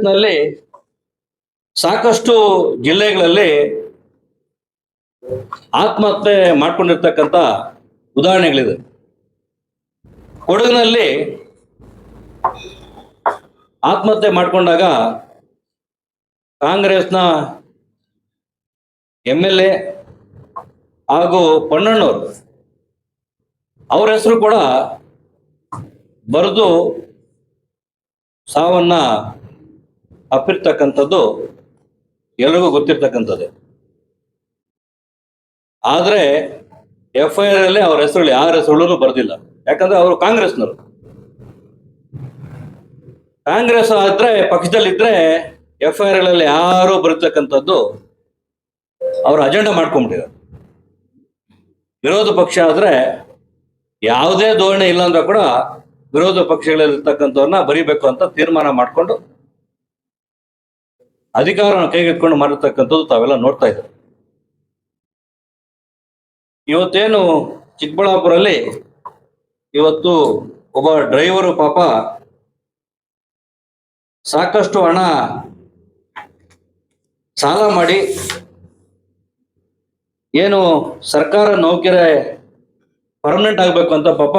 ಕಾಂಗ್ರೆಸ್ನಲ್ಲಿ ಸಾಕಷ್ಟು ಜಿಲ್ಲೆಗಳಲ್ಲಿ ಆತ್ಮಹತ್ಯೆ ಮಾಡ್ಕೊಂಡಿರ್ತಕ್ಕಂಥ ಉದಾಹರಣೆಗಳಿದೆ. ಕೊಡಗಿನಲ್ಲಿ ಆತ್ಮಹತ್ಯೆ ಮಾಡಿಕೊಂಡಾಗ ಕಾಂಗ್ರೆಸ್ನ ಎಂ ಎಲ್ ಎ ಹಾಗೂ ಪೊನ್ನಣ್ಣವರು ಅವರ ಹೆಸರು ಕೂಡ ಬರೆದು ಸಾವನ್ನ ಅಪ್ಪಿರ್ತಕ್ಕಂಥದ್ದು ಎಲ್ರಿಗೂ ಗೊತ್ತಿರ್ತಕ್ಕಂಥದ್ದೇ. ಆದರೆ ಎಫ್ ಐ ಆರ್ ಅಲ್ಲಿ ಅವ್ರ ಹೆಸರು ಯಾರ ಹೆಸರು ಬರೆದಿಲ್ಲ. ಯಾಕಂದ್ರೆ ಅವರು ಕಾಂಗ್ರೆಸ್ನವರು. ಕಾಂಗ್ರೆಸ್ ಆದ್ರೆ ಪಕ್ಷದಲ್ಲಿದ್ರೆ ಎಫ್ ಐ ಆರ್ಗಳಲ್ಲಿ ಯಾರು ಬರೀತಕ್ಕಂಥದ್ದು ಅವರು ಅಜೆಂಡಾ ಮಾಡ್ಕೊಂಡ್ಬಿಟ್ಟಿದ್ದಾರೆ. ವಿರೋಧ ಪಕ್ಷ ಆದ್ರೆ ಯಾವುದೇ ಧೋರಣೆ ಇಲ್ಲ ಅಂದ್ರೆ ಕೂಡ ವಿರೋಧ ಪಕ್ಷಗಳಲ್ಲಿರ್ತಕ್ಕಂಥವ್ರನ್ನ ಬರಿಬೇಕು ಅಂತ ತೀರ್ಮಾನ ಮಾಡಿಕೊಂಡು ಅಧಿಕಾರವನ್ನು ಕೈಗೆತ್ಕೊಂಡು ಮಾಡಿರ್ತಕ್ಕಂಥದ್ದು ತಾವೆಲ್ಲ ನೋಡ್ತಾ ಇದ್ದಾರೆ. ಇವತ್ತೇನು ಚಿಕ್ಕಬಳ್ಳಾಪುರಲ್ಲಿ ಇವತ್ತು ಒಬ್ಬ ಡ್ರೈವರು ಪಾಪ ಸಾಕಷ್ಟು ಹಣ ಸಾಲ ಮಾಡಿ ಏನು ಸರ್ಕಾರ ನೌಕರಿ ಪರ್ಮನೆಂಟ್ ಆಗ್ಬೇಕು ಅಂತ ಪಾಪ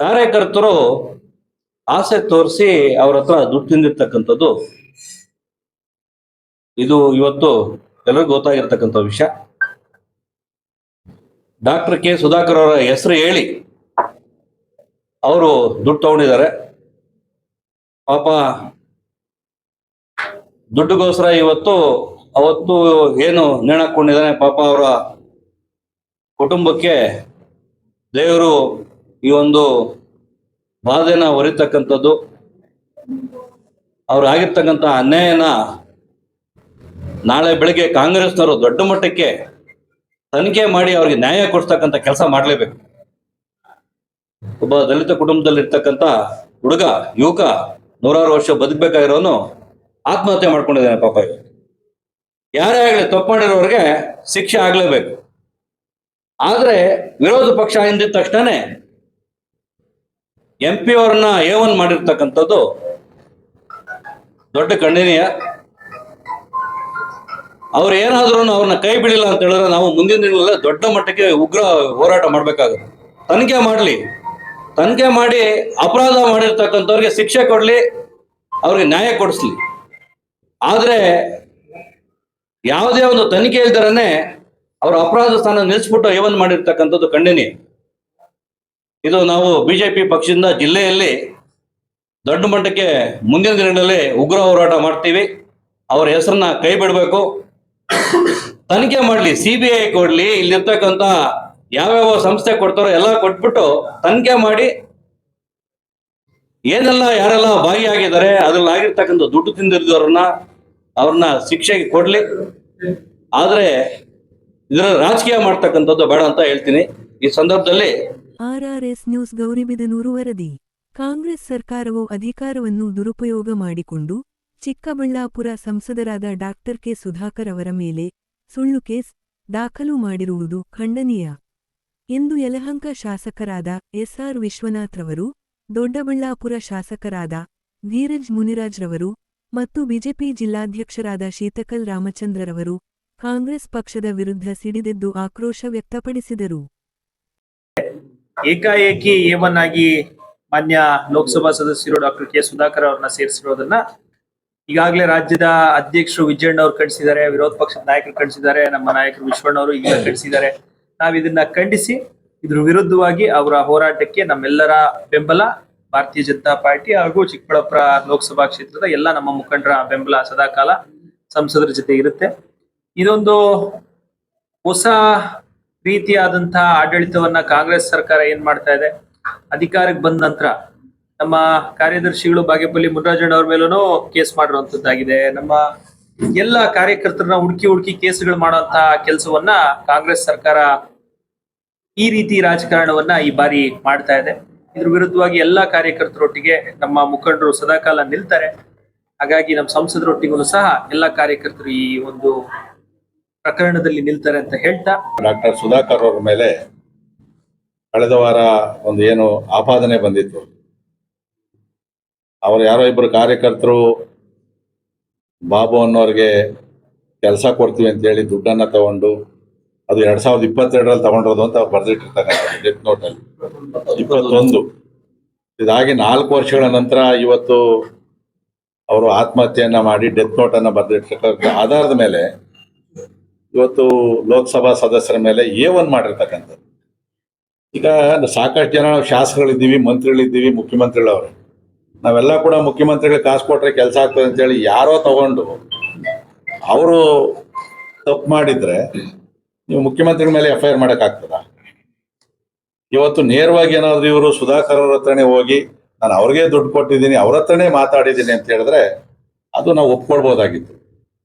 ಕಾರ್ಯಕರ್ತರು ಆಸೆ ತೋರಿಸಿ ಅವ್ರ ಹತ್ರ ದುಡ್ಡು ತಿಂದಿರ್ತಕ್ಕಂಥದ್ದು ಇದು ಇವತ್ತು ಎಲ್ಲರಿಗೂ ಗೊತ್ತಾಗಿರ್ತಕ್ಕಂಥ ವಿಷಯ. ಡಾಕ್ಟರ್ ಕೆ ಸುಧಾಕರ್ ಅವರ ಹೆಸರು ಹೇಳಿ ಅವರು ದುಡ್ಡು ತಗೊಂಡಿದ್ದಾರೆ. ಪಾಪ ದುಡ್ಡುಗೋಸ್ಕರ ಇವತ್ತು ಅವತ್ತು ಏನು ನೇಣಾಕೊಂಡಿದ್ದಾನೆ ಪಾಪ ಅವರ ಕುಟುಂಬಕ್ಕೆ ದೇವರು ಈ ಒಂದು ಬಾಧೆನ ಹೊರಿತಕ್ಕಂಥದ್ದು, ಅವ್ರು ಆಗಿರ್ತಕ್ಕಂಥ ಅನ್ಯಾಯನ ನಾಳೆ ಬೆಳಗ್ಗೆ ಕಾಂಗ್ರೆಸ್ನವರು ದೊಡ್ಡ ಮಟ್ಟಕ್ಕೆ ತನಿಖೆ ಮಾಡಿ ಅವ್ರಿಗೆ ನ್ಯಾಯ ಕೊಡಿಸ್ತಕ್ಕಂಥ ಕೆಲಸ ಮಾಡಲೇಬೇಕು. ಒಬ್ಬ ದಲಿತ ಕುಟುಂಬದಲ್ಲಿ ಇರ್ತಕ್ಕಂಥ ಹುಡುಗ, ಯುವಕ ನೂರಾರು ವರ್ಷ ಬದುಕಬೇಕಾಗಿರೋನು ಆತ್ಮಹತ್ಯೆ ಮಾಡ್ಕೊಂಡಿದ್ದಾನೆ ಪಾಪ ಇವರು ಯಾರೇ ಆಗಲಿ ತಪ್ಪು ಮಾಡಿರೋರಿಗೆ ಶಿಕ್ಷೆ ಆಗಲೇಬೇಕು. ಆದರೆ ವಿರೋಧ ಪಕ್ಷ ಎಂದಿದ್ದ ತಕ್ಷಣನೇ ಎಂ ಪಿ ಅವ್ರನ್ನ ಎ ಒನ್ ಮಾಡಿರ್ತಕ್ಕಂಥದ್ದು ದೊಡ್ಡ ಖಂಡನೀಯ ಅವ್ರು ಏನಾದ್ರೂ ಅವ್ರನ್ನ ಕೈ ಬಿಡಿಲ್ಲ ಅಂತ ಹೇಳಿದ್ರೆ ನಾವು ಮುಂದಿನ ದಿನಗಳಲ್ಲಿ ದೊಡ್ಡ ಮಟ್ಟಕ್ಕೆ ಉಗ್ರ ಹೋರಾಟ ಮಾಡ್ಬೇಕಾಗುತ್ತೆ. ತನಿಖೆ ಮಾಡಲಿ. ತನಿಖೆ ಮಾಡಿ ಅಪರಾಧ ಮಾಡಿರ್ತಕ್ಕಂಥವ್ರಿಗೆ ಶಿಕ್ಷೆ ಕೊಡ್ಲಿ, ಅವ್ರಿಗೆ ನ್ಯಾಯ ಕೊಡಿಸ್ಲಿ. ಆದರೆ ಯಾವುದೇ ಒಂದು ತನಿಖೆ ಇಲ್ದರೇ ಅವ್ರ ಅಪರಾಧ ಸ್ಥಾನ ನಿಲ್ಲಿಸ್ಬಿಟ್ಟು ಏವನ್ ಮಾಡಿರ್ತಕ್ಕಂಥದ್ದು ಖಂಡನೀಯ ಇದು ನಾವು ಬಿಜೆಪಿ ಪಕ್ಷದಿಂದ ಜಿಲ್ಲೆಯಲ್ಲಿ ದೊಡ್ಡ ಮಟ್ಟಕ್ಕೆ ಮುಂದಿನ ದಿನಗಳಲ್ಲಿ ಉಗ್ರ ಹೋರಾಟ ಮಾಡ್ತೀವಿ. ಅವರ ಹೆಸರನ್ನ ಕೈ ಬಿಡಬೇಕು. ತನಿಖೆ ಮಾಡಲಿ ಸಿ ಬಿ ಐ ಕೊಡಲಿ ಇಲ್ಲಿರ್ತಕ್ಕಂಥ ಯಾವ್ಯಾವ ಸಂಸ್ಥೆ ಕೊಡ್ತಾರೋ ಎಲ್ಲ ಕೊಟ್ಬಿಟ್ಟು ತನಿಖೆ ಮಾಡಿ. ಏನೆಲ್ಲ ಯಾರೆಲ್ಲ ಭಾಗಿಯಾಗಿದ್ದಾರೆ, ಅದ್ರಲ್ಲಿ ಆಗಿರ್ತಕ್ಕಂಥ ದುಡ್ಡು ತಿಂದಿರೋರನ್ನ ಅವ್ರನ್ನ ಶಿಕ್ಷೆಗೆ ಕೊಡ್ಲಿ. ಆದ್ರೆ ಇದರ ರಾಜಕೀಯ ಮಾಡ್ತಕ್ಕಂಥದ್ದು ಬೇಡ ಅಂತ ಹೇಳ್ತೀನಿ. ಈ ಸಂದರ್ಭದಲ್ಲಿ ಆರ್ಆರ್ಎಸ್ ನ್ಯೂಸ್ ಗೌರಿಬಿದನೂರು ವರದಿ. ಕಾಂಗ್ರೆಸ್ ಸರ್ಕಾರವು ಅಧಿಕಾರವನ್ನು ದುರುಪಯೋಗ ಮಾಡಿಕೊಂಡು ಚಿಕ್ಕಬಳ್ಳಾಪುರ ಸಂಸದರಾದ ಡಾಕ್ಟರ್ ಕೆ ಸುಧಾಕರ್ ಅವರ ಮೇಲೆ ಸುಳ್ಳು ಕೇಸ್ ದಾಖಲು ಮಾಡಿರುವುದು ಖಂಡನೀಯ. ಎಂದು ಯಲಹಂಕ ಶಾಸಕರಾದ ಎಸ್ಆರ್ ವಿಶ್ವನಾಥ್ರವರು ದೊಡ್ಡಬಳ್ಳಾಪುರ ಶಾಸಕರಾದ ಧೀರಜ್ ಮುನಿರಾಜ್ರವರು ಮತ್ತು ಬಿಜೆಪಿ ಜಿಲ್ಲಾಧ್ಯಕ್ಷರಾದ ಶೀತಕಲ್ ರಾಮಚಂದ್ರರವರು ಕಾಂಗ್ರೆಸ್ ಪಕ್ಷದ ವಿರುದ್ಧ ಸಿಡಿದೆದ್ದು ಆಕ್ರೋಶ ವ್ಯಕ್ತಪಡಿಸಿದರು. ಏಕಾಏಕಿ ಏವನ್ ಆಗಿ ಮಾನ್ಯ ಲೋಕಸಭಾ ಸದಸ್ಯರು ಡಾಕ್ಟರ್ ಕೆ ಸುಧಾಕರ್ ಅವ್ರನ್ನ ಸೇರಿಸಿರೋದನ್ನ ಈಗಾಗಲೇ ರಾಜ್ಯದ ಅಧ್ಯಕ್ಷರು ವಿಜಯಣ್ಣ ಅವ್ರು ಕಳಿಸಿದ್ದಾರೆ ವಿರೋಧ ಪಕ್ಷದ ನಾಯಕರು ಕಳಿಸಿದ್ದಾರೆ ನಮ್ಮ ನಾಯಕರು ವಿಶ್ವಣ್ಣ ಅವರು ಈಗ ಕಳಿಸಿದ್ದಾರೆ ನಾವ್ ಇದನ್ನ ಖಂಡಿಸಿ ಇದ್ರ ವಿರುದ್ಧವಾಗಿ ಅವರ ಹೋರಾಟಕ್ಕೆ ನಮ್ಮೆಲ್ಲರ ಬೆಂಬಲ ಭಾರತೀಯ ಜನತಾ ಪಾರ್ಟಿ ಹಾಗೂ ಚಿಕ್ಕಬಳ್ಳಾಪುರ ಲೋಕಸಭಾ ಕ್ಷೇತ್ರದ ಎಲ್ಲ ನಮ್ಮ ಮುಖಂಡರ ಬೆಂಬಲ ಸದಾಕಾಲ ಸಂಸದರ ಜೊತೆ ಇರುತ್ತೆ. ಇದೊಂದು ಹೊಸ ರೀತಿಯಾದಂತಹ ಆಡಳಿತವನ್ನ ಕಾಂಗ್ರೆಸ್ ಸರ್ಕಾರ ಏನ್ ಮಾಡ್ತಾ ಇದೆ? ಅಧಿಕಾರಕ್ಕೆ ಬಂದ ನಂತರ ನಮ್ಮ ಕಾರ್ಯದರ್ಶಿಗಳು ಬಾಗೇಪಲ್ಲಿ ಮುನ್ರಾಜಣ್ಣ ಅವ್ರ ಮೇಲೂ ಕೇಸ್ ಮಾಡಿರುವಂತದ್ದಾಗಿದೆ. ನಮ್ಮ ಎಲ್ಲ ಕಾರ್ಯಕರ್ತರನ್ನ ಹುಡುಕಿ ಹುಡುಕಿ ಕೇಸ್ಗಳು ಮಾಡುವಂತಹ ಕೆಲಸವನ್ನ ಕಾಂಗ್ರೆಸ್ ಸರ್ಕಾರ ಈ ರೀತಿ ರಾಜಕಾರಣವನ್ನ ಈ ಬಾರಿ ಮಾಡ್ತಾ ಇದೆ. ಇದ್ರ ವಿರುದ್ಧವಾಗಿ ಎಲ್ಲಾ ಕಾರ್ಯಕರ್ತರೊಟ್ಟಿಗೆ ನಮ್ಮ ಮುಖಂಡರು ಸದಾಕಾಲ ನಿಲ್ತಾರೆ. ಹಾಗಾಗಿ ನಮ್ಮ ಸಂಸದರೊಟ್ಟಿಗೂ ಸಹ ಎಲ್ಲಾ ಕಾರ್ಯಕರ್ತರು ಈ ಒಂದು ಪ್ರಕರಣದಲ್ಲಿ ನಿಲ್ತಾರೆ ಅಂತ ಹೇಳ್ತಾ ಡಾಕ್ಟರ್ ಸುಧಾಕರ್ ಅವರ ಮೇಲೆ ಕಳೆದ ವಾರ ಒಂದು ಏನು ಆಪಾದನೆ ಬಂದಿತ್ತು. ಅವರು ಯಾರೋ ಇಬ್ಬರು ಕಾರ್ಯಕರ್ತರು ಬಾಬು ಅನ್ನೋರಿಗೆ ಕೆಲಸ ಕೊಡ್ತೀವಿ ಅಂತೇಳಿ ದುಡ್ಡನ್ನ ತಗೊಂಡು ಅದು ಎರಡ್ ಸಾವಿರದ ಇಪ್ಪತ್ತೆರಡರಲ್ಲಿ ತಗೊಂಡಿರೋದು ಅಂತ ಅವ್ರು ಬರೆದಿಟ್ಟಿರ್ತಕ್ಕಂಥ ಡೆತ್ ನೋಟಲ್ಲಿ ಇಪ್ಪತ್ತೊಂದು. ಇದಾಗಿ ನಾಲ್ಕು ವರ್ಷಗಳ ನಂತರ ಇವತ್ತು ಅವರು ಆತ್ಮಹತ್ಯೆಯನ್ನ ಮಾಡಿ ಡೆತ್ ನೋಟನ್ನು ಬರೆದಿರ್ತಕ್ಕಂಥ ಆಧಾರದ ಮೇಲೆ ಇವತ್ತು ಲೋಕಸಭಾ ಸದಸ್ಯರ ಮೇಲೆ ಏ ಒನ್ ಮಾಡಿರ್ತಕ್ಕಂಥದ್ದು ಈಗ ಸಾಕಷ್ಟು ಜನ ನಾವು ಶಾಸಕಗಳಿದ್ದೀವಿ ಮಂತ್ರಿಗಳಿದ್ದೀವಿ, ಮುಖ್ಯಮಂತ್ರಿಗಳವರು. ನಾವೆಲ್ಲ ಕೂಡ ಮುಖ್ಯಮಂತ್ರಿಗಳಿಗೆ ಕಾಸು ಕೊಟ್ಟರೆ ಕೆಲಸ ಆಗ್ತದೆ ಅಂತೇಳಿ ಯಾರೋ ತಗೊಂಡು ಅವರು ತಪ್ಪು ಮಾಡಿದ್ರೆ ನೀವು ಮುಖ್ಯಮಂತ್ರಿಗಳ ಮೇಲೆ ಎಫ್ ಐ ಆರ್ ಮಾಡೋಕ್ಕಾಗ್ತದ ಇವತ್ತು ನೇರವಾಗಿ ಏನಾದ್ರು ಇವರು ಸುಧಾಕರ್ ಅವ್ರ ಹತ್ರನೇ ಹೋಗಿ, ನಾನು ಅವ್ರಿಗೆ ದುಡ್ಡು ಕೊಟ್ಟಿದ್ದೀನಿ, ಅವ್ರ ಹತ್ರನೇ ಮಾತಾಡಿದ್ದೀನಿ ಅಂತ ಹೇಳಿದ್ರೆ ಅದು ನಾವು ಒಪ್ಕೊಳ್ಬೋದಾಗಿತ್ತು.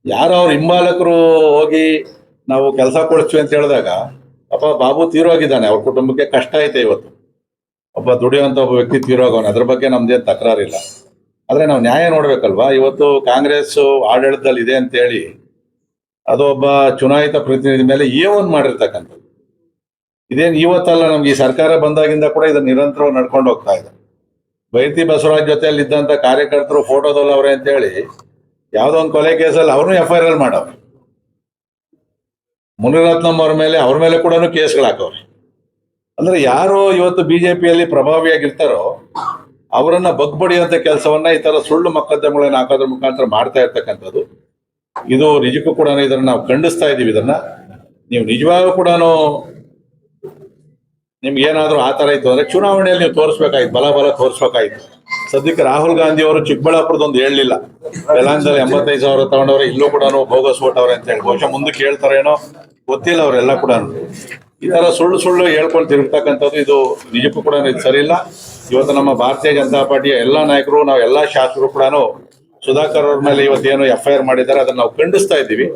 ಯಾರೋ ಅವ್ರ ಹಿಂಬಾಲಕರು ಹೋಗಿ ನಾವು ಕೆಲಸ ಕೊಡಿಸ್ತೀವಿ ಅಂತ ಹೇಳಿದಾಗ, ಅಪ್ಪ, ಬಾಬು ತೀರೋಗಿದ್ದಾನೆ ಅವ್ರ ಕುಟುಂಬಕ್ಕೆ ಕಷ್ಟ ಐತೆ ಇವತ್ತು. ಒಬ್ಬ ದುಡಿಯುವಂತ ಒಬ್ಬ ವ್ಯಕ್ತಿ ತೀರೋಗವನು ಅದ್ರ ಬಗ್ಗೆ ನಮ್ದೇನು ತಕರಾರಿಲ್ಲ. ಆದರೆ ನಾವು ನ್ಯಾಯ ನೋಡ್ಬೇಕಲ್ವಾ? ಇವತ್ತು ಕಾಂಗ್ರೆಸ್ ಆಡಳಿತದಲ್ಲಿ ಇದೆ ಅಂತ ಹೇಳಿ, ಅದು ಒಬ್ಬ ಚುನಾಯಿತ ಪ್ರತಿನಿಧಿ ಮೇಲೆ ಏನ್ ಮಾಡಿರ್ತಕ್ಕಂಥದ್ದು. ಇದೇನು ಇವತ್ತಲ್ಲ ನಮ್ಗೆ ಈ ಸರ್ಕಾರ ಬಂದಾಗಿಂದ ಕೂಡ ಇದು ನಿರಂತರವಾಗಿ ನಡ್ಕೊಂಡು ಹೋಗ್ತಾ ಇದೆ. ಬೈತಿ ಬಸವರಾಜ್ ಜೊತೆಯಲ್ಲಿ ಇದ್ದಂತ ಕಾರ್ಯಕರ್ತರು ಫೋಟೋದಲ್ಲವ್ರೆ ಅಂತ ಹೇಳಿ ಯಾವ್ದೋ ಒಂದು ಕೊಲೆ ಕೇಸಲ್ಲಿ ಅವ್ರನ್ನೂ ಎಫ್ ಐ ಆರ್ ಮಾಡವ್ರು ಮುನಿರತ್ನಂ ಅವ್ರ ಮೇಲೆ ಅವ್ರ ಮೇಲೆ ಕೂಡ ಕೇಸ್ಗಳು ಹಾಕವ್ರೆ ಅಂದ್ರೆ ಯಾರು ಇವತ್ತು ಬಿಜೆಪಿಯಲ್ಲಿ ಪ್ರಭಾವಿಯಾಗಿರ್ತಾರೋ, ಅವರನ್ನ ಬಗ್ಬಡಿಯುವಂತ ಕೆಲಸವನ್ನ ಈ ತರ ಸುಳ್ಳು ಮಕ್ಕದ್ದಮಗಳನ್ನ ಹಾಕೋದ್ರ ಮುಖಾಂತರ ಮಾಡ್ತಾ ಇರ್ತಕ್ಕಂಥದ್ದು, ಇದು ನಿಜಕ್ಕೂ ಕೂಡ ಇದನ್ನ ನಾವು ಖಂಡಿಸ್ತಾ ಇದೀವಿ ಇದನ್ನ. ನೀವು ನಿಜವಾಗೂ ಕೂಡ ನಿಮ್ಗೆ ಏನಾದ್ರೂ ಆ ತರ ಇತ್ತು ಅಂದ್ರೆ ಚುನಾವಣೆಯಲ್ಲಿ ನೀವು ತೋರಿಸ್ಬೇಕಾಯ್ತು, ಬಲ ಬಲ ತೋರಿಸ್ಬೇಕಾಯ್ತು. ಸದ್ಯಕ್ಕೆ ರಾಹುಲ್ ಗಾಂಧಿ ಅವರು ಚಿಕ್ಕಬಳ್ಳಾಪುರದೊಂದು ಹೇಳಲಿಲ್ಲ. ಯಲಾಂದಲ್ಲಿ ಎಂಬತ್ತೈದು ಸಾವಿರ ತಗೊಂಡವ್ರೆ, ಇಲ್ಲೂ ಕೂಡ ಬೋಗಸ್ ಓಟವ್ರೆ ಅಂತ ಹೇಳಿ. ಬಹುಶಃ ಮುಂದಕ್ಕೆ ಹೇಳ್ತಾರೇನೋ ಗೊತ್ತಿಲ್ಲ ಅವರೆಲ್ಲ ಕೂಡ ಈ ತರ ಸುಳ್ಳು ಸುಳ್ಳು ಹೇಳ್ಕೊಂಡು ತಿರುಗ್ತಕ್ಕಂಥದ್ದು ಇದು ನಿಜಕ್ಕೂ ಕೂಡ ಇದು ಸರಿ ಇಲ್ಲ ಇವತ್ತು ನಮ್ಮ ಭಾರತೀಯ ಜನತಾ ಪಾರ್ಟಿಯ ಎಲ್ಲಾ ನಾಯಕರು ನಾವು ಎಲ್ಲಾ ಶಾಸಕರು ಕೂಡ ಸುಧಾಕರ್ ಅವ್ರ ಮೇಲೆ ಇವತ್ತೇನು ಎಫ್ ಐ ಆರ್ ಮಾಡಿದ್ದಾರೆ, ಅದನ್ನ ನಾವು ಖಂಡಿಸ್ತಾ ಇದ್ದೀವಿ.